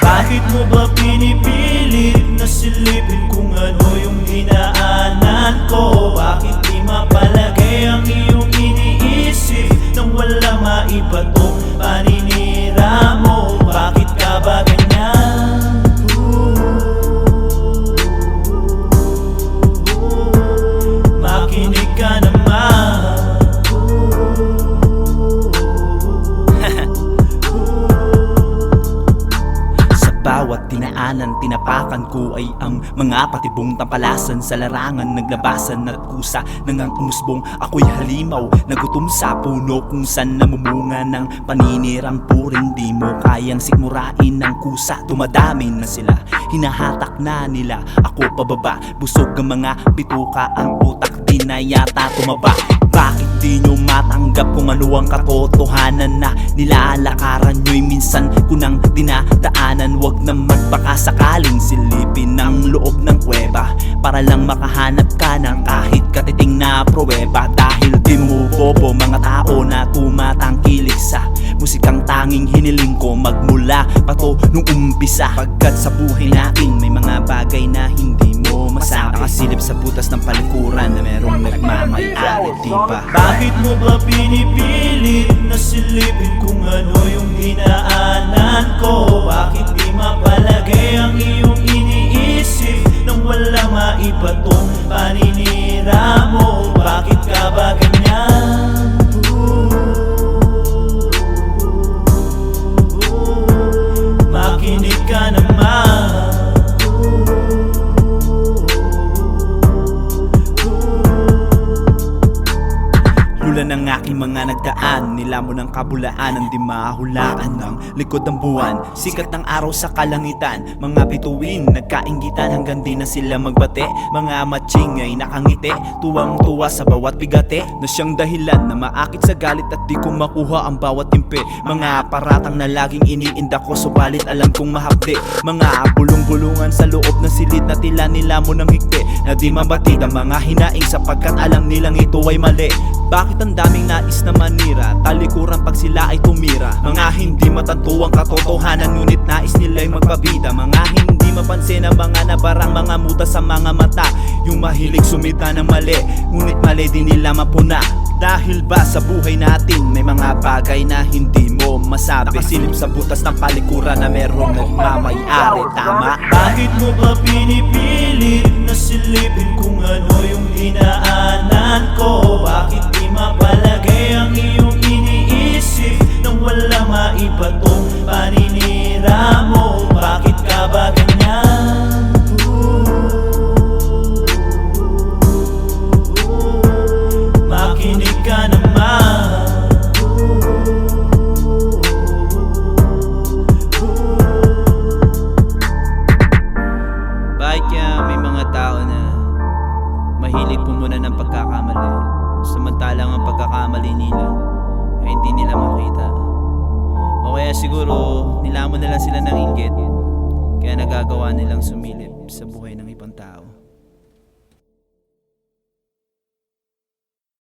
Bakit mo ba pinipilit na silipin kung ano yung tinapakan ko ay ang mga patibong tampalasan Sa larangan, naglabasan at kusa Nang ang umusbong ako'y halimaw Nagutom sa puno kung saan namumunga ng paninirang puring Di mo kayang sikmurain ng kusa. Dumadami na sila, hinahatak na nila. Ako pababa, busog ang mga bituka Ang utak di na yata tumaba. Bakit di nyo matanggap kung ano ang katotohanan na nilalakaran nyo'y minsan ko nang dinadaanan? Huwag na magpakasakaling silipin Para lang makahanap ka ng kahit katiting na pruweba. Dahil di mo bobo mga tao na tumatangkilik sa Musikang tanging hiniling ko magmula pa to nung umpisa. Pagkat sa buhay natin may mga bagay na hindi mo masabi. Nakasilip sa butas ng palikuran na merong nagmamayari di ba? Bakit mo ba pinipilit na silipin kung ano yung dinaanan mga nagdaan Nilamon ng kabulaan Ang di mahulaan ng likod ng buwan. Sikat ng araw sa kalangitan Mga bituin nagkaingitan Hanggang di na sila magbate. Mga matching ay nakangiti Tuwang tuwa sa bawat bigate. Na siyang dahilan na maakit sa galit At di ko makuha ang bawat timpe Mga paratang na laging iniinda ko Subalit alam kong mahapde. Mga bulong-bulungan sa loob ng silid Na tila nila mo ng higpe Na di mabatid ang mga hinaing Sapagkat alam nilang ito ay mali. Bakit ang daming nais na manira? Talikuran pag sila ay tumira. Mga hindi matanto ang katotohanan Ngunit nais nila'y magpabida. Mga hindi mapansin ang mga nabarang Mga muta sa mga mata. Yung mahilig sumita ng mali Ngunit mali din nila mapuna. Dahil ba sa buhay natin may mga bagay na hindi mo masabi? Nakasilip sa butas ng palikuran na merong nagmamayari Tama? Bakit mo ba pinipilit na silipin kung ano yung dinaanan mahilig pumuna ng pagkakamali. Samantalang ang pagkakamali nila ay hindi nila makita. O kaya siguro nilamon na lang sila ng inggit Kaya nagagawa nilang sumilip sa buhay